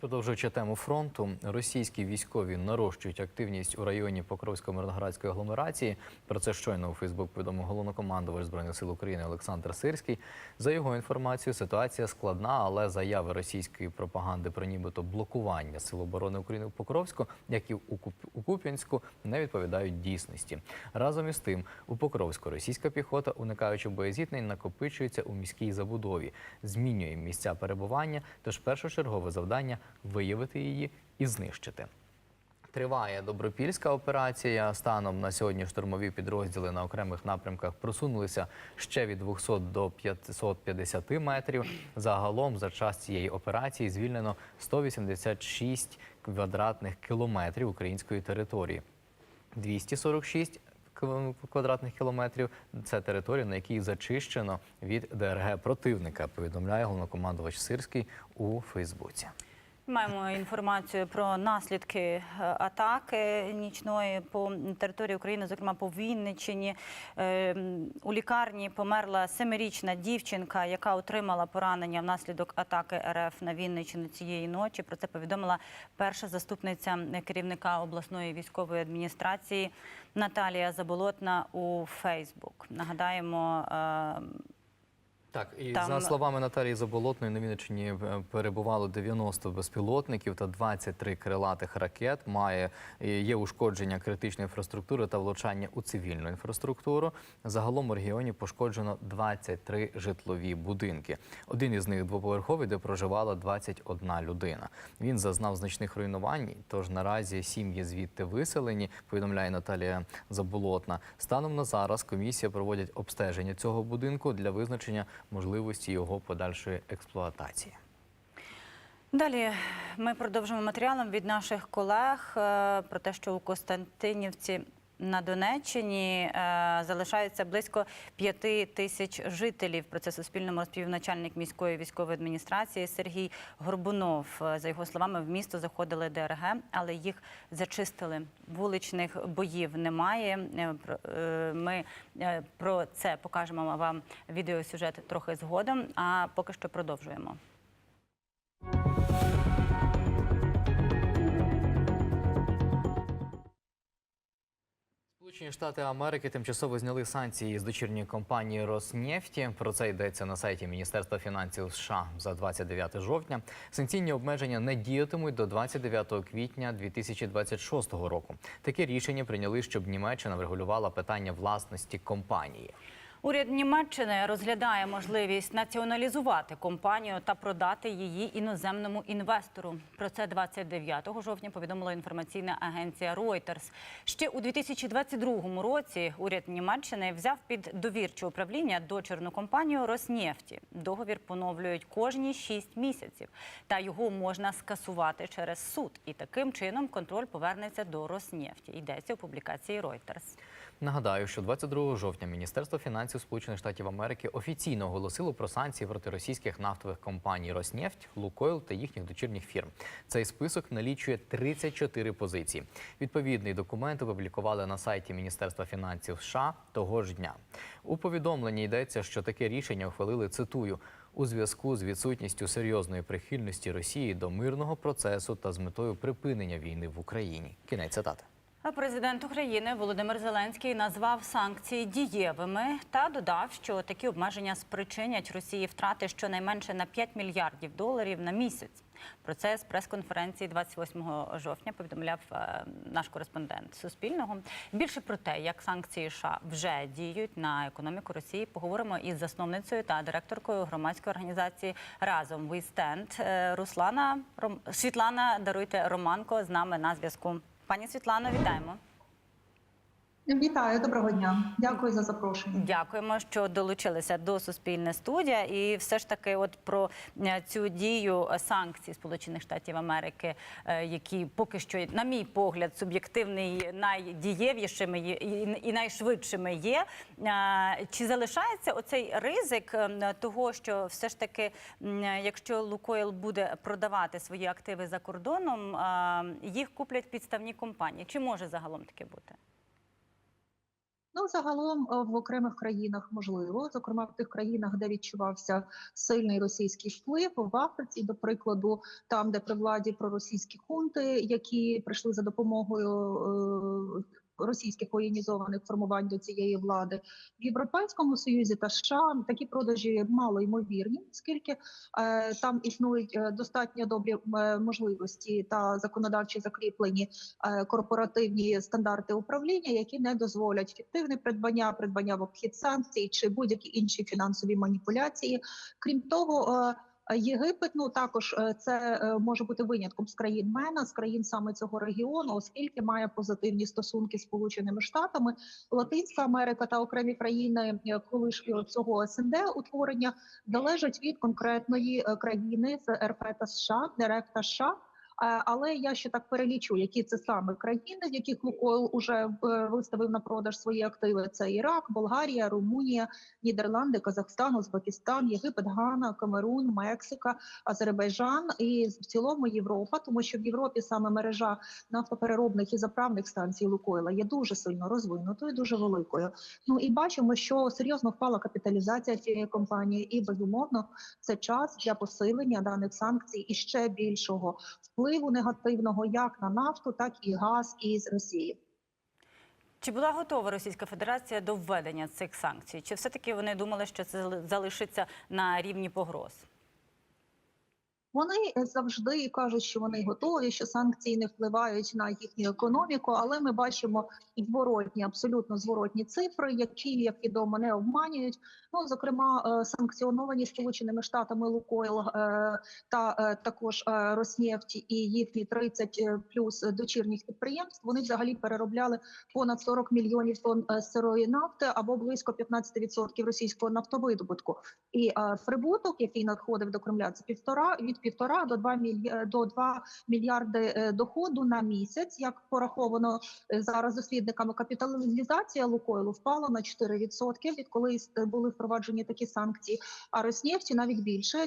Продовжуючи тему фронту, російські військові нарощують активність у районі Покровсько-Мирноградської агломерації. Про це щойно у Фейсбук повідомив головнокомандувач збройних сил України Олександр Сирський. За його інформацією, ситуація складна, але заяви російської пропаганди про нібито блокування сил оборони України у Покровську, як і у Куп- Куп'янську, не відповідають дійсності. Разом із тим, у Покровську російська піхота, уникаючи боєзіткнень, накопичується у міській забудові, змінює місця перебування. Тож першочергове завдання виявити її і знищити. Триває добропільська операція. Станом на сьогодні штурмові підрозділи на окремих напрямках просунулися ще від 200 до 550 метрів. Загалом за час цієї операції звільнено 186 квадратних кілометрів української території. 246 квадратних кілометрів це територія, на якій зачищено від ДРГ противника. Повідомляє головнокомандувач Сирський у Фейсбуці. Маємо інформацію про наслідки е, атаки нічної по території України, зокрема по Вінниччині. Е, У лікарні померла семирічна дівчинка, яка отримала поранення внаслідок атаки РФ на Вінниччину цієї ночі. Про це повідомила перша заступниця керівника обласної військової адміністрації Наталія Заболотна у Фейсбук. Нагадаємо. Так, і Там- за словами Наталії Заболотної, на Вінниччині е, перебувало 90 безпілотників та 23 крилатих ракет. Має е, є ушкодження критичної інфраструктури та влучання у цивільну інфраструктуру. Загалом у регіоні пошкоджено 23 житлові будинки. Один із них двоповерховий, де проживала 21 людина. Він зазнав значних руйнувань. Тож наразі сім'ї звідти виселені. Повідомляє Наталія Заболотна. Станом на зараз комісія проводять обстеження цього будинку для визначення можливості його подальшої експлуатації. Далі ми продовжимо матеріалом від наших колег е, про те, що у Костянтинівці на Донеччині е, залишається близько п'яти тисяч жителів. Про це Суспільному розповів начальник міської військової адміністрації Сергій Горбунов. Е, За його словами, в місто заходили ДРГ, але їх зачистили. Вуличних боїв немає. Е, Ми про це покажемо вам відеосюжет трохи згодом. А поки що продовжуємо. Сполучені Штати Америки тимчасово зняли санкції з дочірньої компанії Роснефті. Про це йдеться на сайті Міністерства фінансів США за 29 жовтня. Санкційні обмеження не діятимуть до 29 квітня 2026 року. Таке рішення прийняли, щоб Німеччина врегулювала питання власності компанії. Уряд Німеччини розглядає можливість націоналізувати компанію та продати її іноземному інвестору. Про це 29 жовтня повідомила інформаційна агенція Reuters. Ще у 2022 році уряд Німеччини взяв під довірче управління дочірну компанію Роснефті. Договір поновлюють кожні 6 місяців, та його можна скасувати через суд. І таким чином контроль повернеться до Роснефті. Йдеться у публікації Reuters. Нагадаю, що 22 жовтня Міністерство фінансів Сполучених Штатів Америки офіційно оголосило про санкції проти російських нафтових компаній Роснефть, Лукойл та їхніх дочірніх фірм. Цей список налічує 34 позиції. Відповідний документ опублікували на сайті Міністерства фінансів США того ж дня. У повідомленні йдеться, що таке рішення ухвалили цитую. У зв'язку з відсутністю серйозної прихильності Росії до мирного процесу та з метою припинення війни в Україні. Кінець цитати. Президент України Володимир Зеленський назвав санкції дієвими та додав, що такі обмеження спричинять Росії втрати щонайменше на 5 мільярдів доларів на місяць. Про це з прес-конференції 28 жовтня повідомляв е, наш кореспондент Суспільного. Більше про те, як санкції США вже діють на економіку Росії, поговоримо із засновницею та директоркою громадської організації Разом We Stand е, Руслана Ром... Світлана Даруйте Романко з нами на зв'язку. Пані Світлано, вітаємо. Вітаю, доброго дня. Дякую за запрошення. Дякуємо, що долучилися до Суспільне студія. І все ж таки, от про е, цю дію е, санкцій Сполучених Штатів Америки, е, які поки що, на мій погляд, суб'єктивний найдієвішими і найшвидшими є. Чи залишається оцей ризик того, що все ж таки, якщо Лукойл буде продавати свої активи за кордоном, їх куплять підставні компанії? Чи може загалом таке бути? Ну загалом е, в окремих країнах можливо, зокрема в тих країнах, де відчувався сильний російський вплив в Африці, до прикладу, там, де при владі проросійські хунти, які прийшли за допомогою. Російських воєнізованих формувань до цієї влади в Європейському Союзі та США такі продажі мало ймовірні, оскільки е, там існують е, достатньо добрі е, можливості та законодавчі закріплені е, корпоративні стандарти управління, які не дозволять фіктивне придбання, придбання в обхід санкцій чи будь-які інші фінансові маніпуляції. Крім того, е, Єгипет ну також е, це е, може бути винятком з країн МЕНА, з країн саме цього регіону, оскільки має позитивні стосунки з Сполученими Штатами, Латинська Америка та окремі країни е, колишнього цього СНД утворення залежать від конкретної країни з РФ та США, РФ та США. Е, Але я ще так перелічу, які це саме країни, в яких Лукойл уже е, виставив на продаж свої активи. Це Ірак, Болгарія, Румунія, Нідерланди, Казахстан, Узбекистан, Єгипет, Гана, Камерун, Мексика, Азербайджан і в цілому Європа, тому що в Європі саме мережа нафтопереробних і заправних станцій Лукойла є дуже сильно розвинутою, дуже великою. Ну і бачимо, що серйозно впала капіталізація цієї компанії, і безумовно це час для посилення даних санкцій і ще більшого впливу негативного як на нафту, так і газ із Росії. Чи була готова Російська Федерація до введення цих санкцій? Чи все-таки вони думали, що це залишиться на рівні погроз? Вони завжди кажуть, що вони готові, що санкції не впливають на їхню економіку, але ми бачимо зворотні, абсолютно зворотні цифри, які як відомо не обманюють. Ну зокрема, е, санкціоновані Сполученими Штатами Лукойл е, та е, також Роснефть і їхні 30 плюс дочірніх підприємств. Вони взагалі переробляли понад 40 мільйонів тонн сирої нафти або близько 15% російського нафтовидобутку. І прибуток, який надходив до Кремля, це півтора від півтора до 2 міль... до 2 мільярди е, доходу на місяць. Як пораховано е, зараз дослідниками, капіталізація Лукойлу впала на 4% відколи е, були впроваджені такі санкції. А Роснефті навіть більше 4%.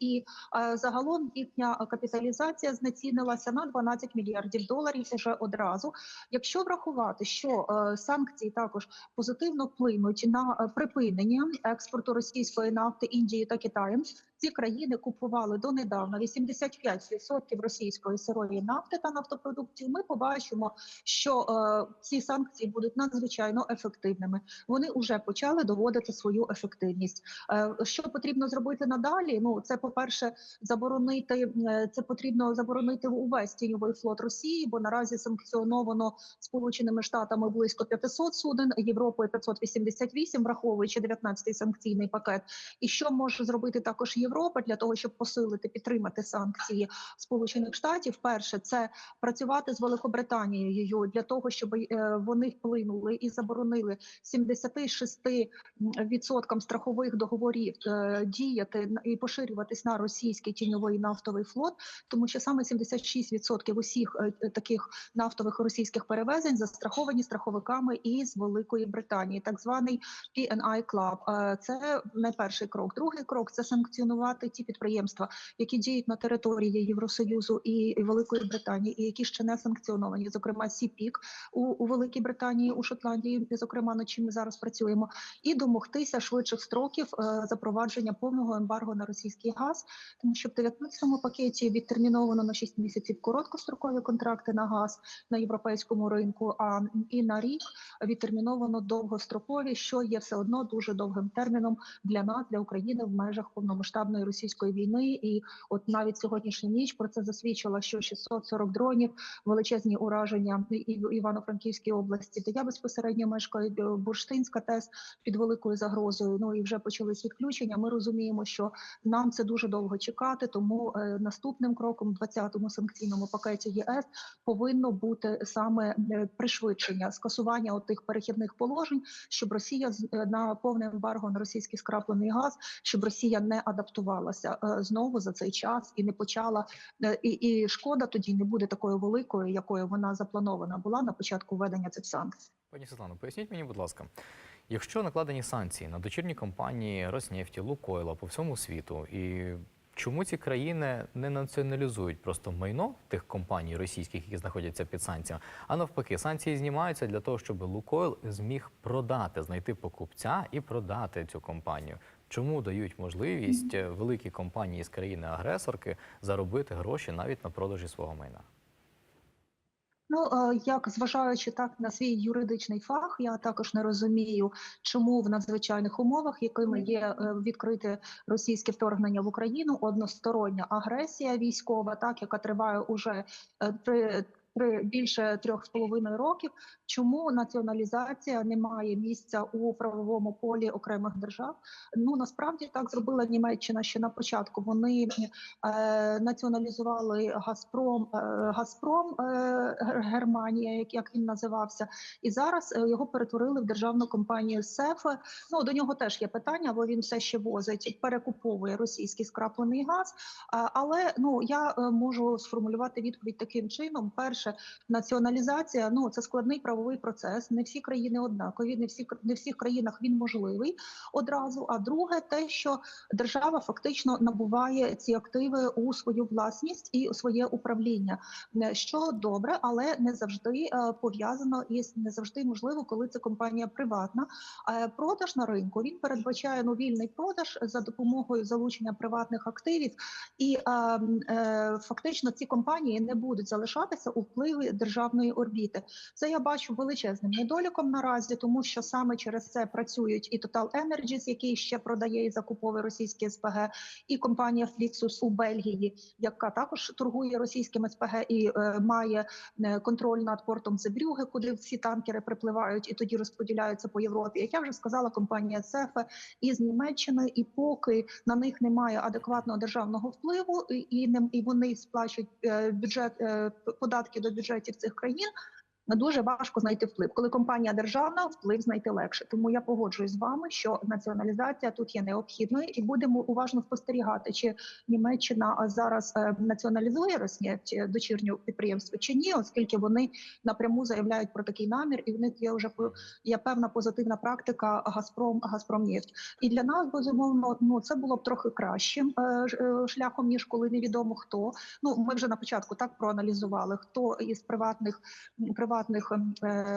І е, загалом їхня капіталізація знецінилася на 12 мільярдів доларів уже одразу. Якщо врахувати, що е, санкції також позитивно вплинуть на е, припинення експорту російської нафти Індії та Китаєм. Ці країни купували донедавна 85% російської сирої нафти та нафтопродуктів. Ми побачимо, що е, ці санкції будуть надзвичайно ефективними. Вони вже почали доводити свою ефективність. Е, що потрібно зробити надалі? Ну це по перше, заборонити е, це потрібно заборонити увесь тіньовий флот Росії, бо наразі санкціоновано Сполученими Штатами близько 500 суден, Європою 588, враховуючи 19-й санкційний пакет. І що може зробити також Європа для того, щоб посилити підтримати санкції Сполучених Штатів? Перше, це працювати з Великобританією для того, щоб е, вони вплинули і заборонили 76% страхових договорів е, діяти і поширюватись на російський тіньовий нафтовий флот, тому що саме 76% усіх е, таких нафтових російських перевезень застраховані страховиками із Великої Британії, так званий PNI Club. Це не перший крок. Другий крок це санкціонувати ті підприємства, які діють на території Євросоюзу і Великої Британії, і які ще не санкціоновані, зокрема Сіпік у, у Великій Британії, у Шотландії, зокрема над чим ми зараз працюємо, і домогтися швидших строків е, запровадження повного ембарго на російський газ, тому що в 19-му пакеті відтерміновано на 6 місяців короткострокові контракти на газ на європейському ринку. А і на рік відтерміновано довгострокові, що є все одно дуже довгим терміном для нас, для України в межах повномасштабної російської війни. І от навіть сьогоднішня ніч про це засвідчила, що 640 дронів, величезні ураження і в Івано-Франківській області, де я безпосередньо мешкаю е, Бурштинська ТЕС під великою загрозою. Ну і вже почались відключення. Ми розуміємо, що нам це дуже довго чекати. Тому е, наступним кроком, в 20-му санкційному пакеті ЄС, повинно бути саме е, пришвидшення скасування отих перехідних положень, щоб Росія на повне ембарго на російський скраплений газ, щоб Росія не адаптувалася е, знову за цей час і не почала е, і, і шкода тоді не буде такою великою, якою вона запланована була на початку введення цих санкцій. Пані Світлано, поясніть мені, будь ласка, якщо накладені санкції на дочірні компанії Роснефті, Лукойла по всьому світу, і Чому ці країни не націоналізують просто майно тих компаній російських, які знаходяться під санкціями, а навпаки, санкції знімаються для того, щоб Лукойл зміг продати, знайти покупця і продати цю компанію. Чому дають можливість е, великі компанії з країни-агресорки заробити гроші навіть на продажі свого майна? Ну е, як зважаючи так на свій юридичний фах, я також не розумію, чому в надзвичайних умовах, якими є е, відкрите російське вторгнення в Україну, одностороння агресія військова, так яка триває уже три. Більше трьох з половиною років. Чому націоналізація не має місця у правовому полі окремих держав? Ну насправді так зробила Німеччина ще на початку. Вони е, націоналізували Газпром, е, Газпром е, Германія, як, як він називався, і зараз е, його перетворили в державну компанію СЕФ. Ну до нього теж є питання, бо він все ще возить, перекуповує російський скраплений газ. Але ну я е, можу сформулювати відповідь таким чином: перше, націоналізація ну це складний правовий процес. Не всі країни однакові, не всі не всіх країнах він можливий одразу. А друге, те, що держава фактично набуває ці активи у свою власність і у своє управління, Не- що добре, але не завжди е, пов'язано і не завжди можливо, коли це компанія приватна. Е, Продаж на ринку він передбачає ну, вільний продаж за допомогою залучення приватних активів, і е, е, фактично ці компанії не будуть залишатися у впливі державної орбіти. Це я бачу величезним недоліком наразі, тому що саме через це працюють і Total Energies, який ще продає і закуповує російські СПГ, і компанія Flixus у Бельгії, яка також торгує російським СПГ і е, має е, контроль над портом Зебрюги, куди всі танкери припливають і тоді розподіляються по Європі. Як я вже сказала, компанія Сефе із Німеччини, і поки на них немає адекватного державного впливу, і, і і вони сплачують е, бюджет е, податки до бюджетів цих країн. Дуже важко знайти вплив. Коли компанія державна, вплив знайти легше. Тому я погоджуюсь з вами, що націоналізація тут є необхідною, і будемо уважно спостерігати, чи Німеччина зараз е, націоналізує Роснефть, дочірню підприємство чи ні, оскільки вони напряму заявляють про такий намір, і в них є вже є певна позитивна практика Газпром Газпромнефть. І для нас безумовно ну це було б трохи кращим е, е, шляхом ніж коли невідомо хто. Ну ми вже на початку так проаналізували, хто із приватних м, приватних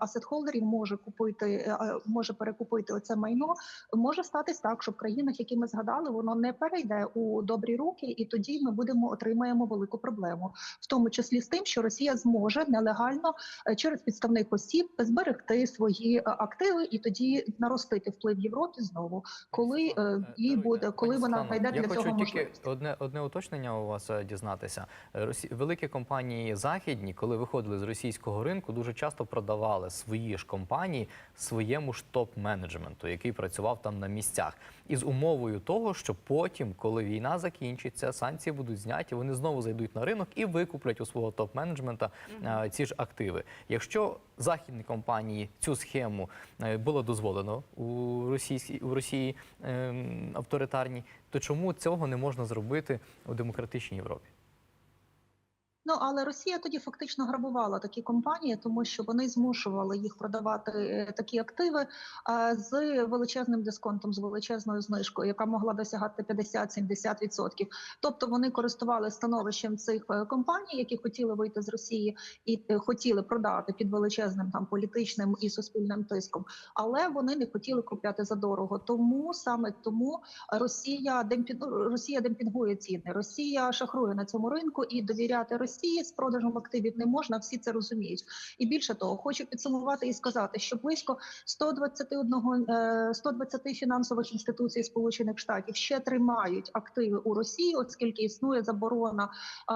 асет-холдерів може купити, е, е, може перекупити оце майно. Може статись так, що в країнах, які ми згадали, воно не перейде у добрі руки, і тоді ми будемо отримаємо велику проблему, в тому числі з тим, що Росія зможе нелегально е, через підставних осіб зберегти свої активи і тоді наростити вплив Європі знову, коли їй буде, коли вона знайде для хочу цього тільки можливість. одне одне уточнення у вас дізнатися. Росі... Великі компанії західні, коли виходили з російського ринку, дуже часто продавали свої ж компанії своєму ж топ-менеджменту, який працював там на місцях, із умовою того, що потім, коли війна закінчиться, санкції будуть зняті, вони знову зайдуть на ринок і викуплять у свого топ-менеджмента е, ці ж активи. Якщо західні компанії цю схему е, було дозволено у російській у Росії ем, авторитарній, то чому цього не можна зробити у демократичній Європі? Ну але Росія тоді фактично грабувала такі компанії, тому що вони змушували їх продавати е, такі активи з величезним дисконтом, з величезною знижкою, яка могла досягати 50-70%. Тобто вони користувалися становищем цих е, компаній, які хотіли вийти з Росії і е, хотіли продати під величезним там політичним і суспільним тиском, але вони не хотіли купляти за дорого. Тому саме тому Росія демпі... ну, Росія демпінгує ціни. Росія шахрує на цьому ринку і довіряти Росії з продажем активів не можна. Всі це розуміють. І більше того, хочу підсумувати і сказати, що близько 121, е, 120 фінансових інституцій Сполучених Штатів ще тримають активи у Росії, оскільки існує заборона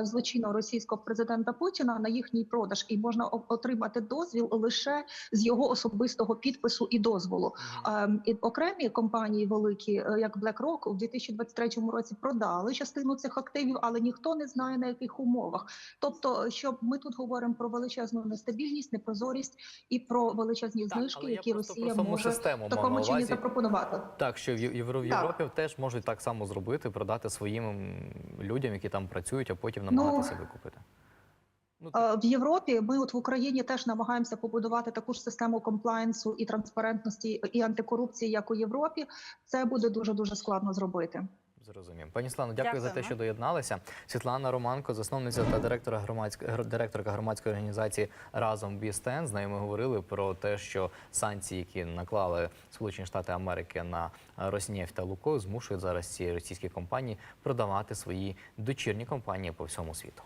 е, злочинного російського президента Путіна на їхній продаж, і можна отримати дозвіл лише з його особистого підпису і дозволу. Ем, І окремі компанії великі, е, як BlackRock, у 2023 році продали частину цих активів, але ніхто не знає на яких умовах. Тобто, що ми тут говоримо про величезну нестабільність, непрозорість і про величезні Так, знижки, які Росія може систему в такому чині увазі. запропонувати. Так, що в Єв- Євро- в Так. Європі теж можуть так само зробити, продати своїм людям, які там працюють, а потім Ну, намагатися викупити. Ну, Е, В Європі ми от в Україні теж намагаємося побудувати таку ж систему комплаєнсу і транспарентності і антикорупції, як у Європі. Це буде дуже дуже складно зробити. Зрозумів. Пані Слано, дякую, за те, що доєдналися. Світлана Романко, засновниця та директора громадська гр- директорка громадської організації Разом Бістен. З нею ми говорили про те, що санкції, які наклали Сполучені Штати Америки на Роснефть та Лукойл, змушують зараз ці російські компанії продавати свої дочірні компанії по всьому світу.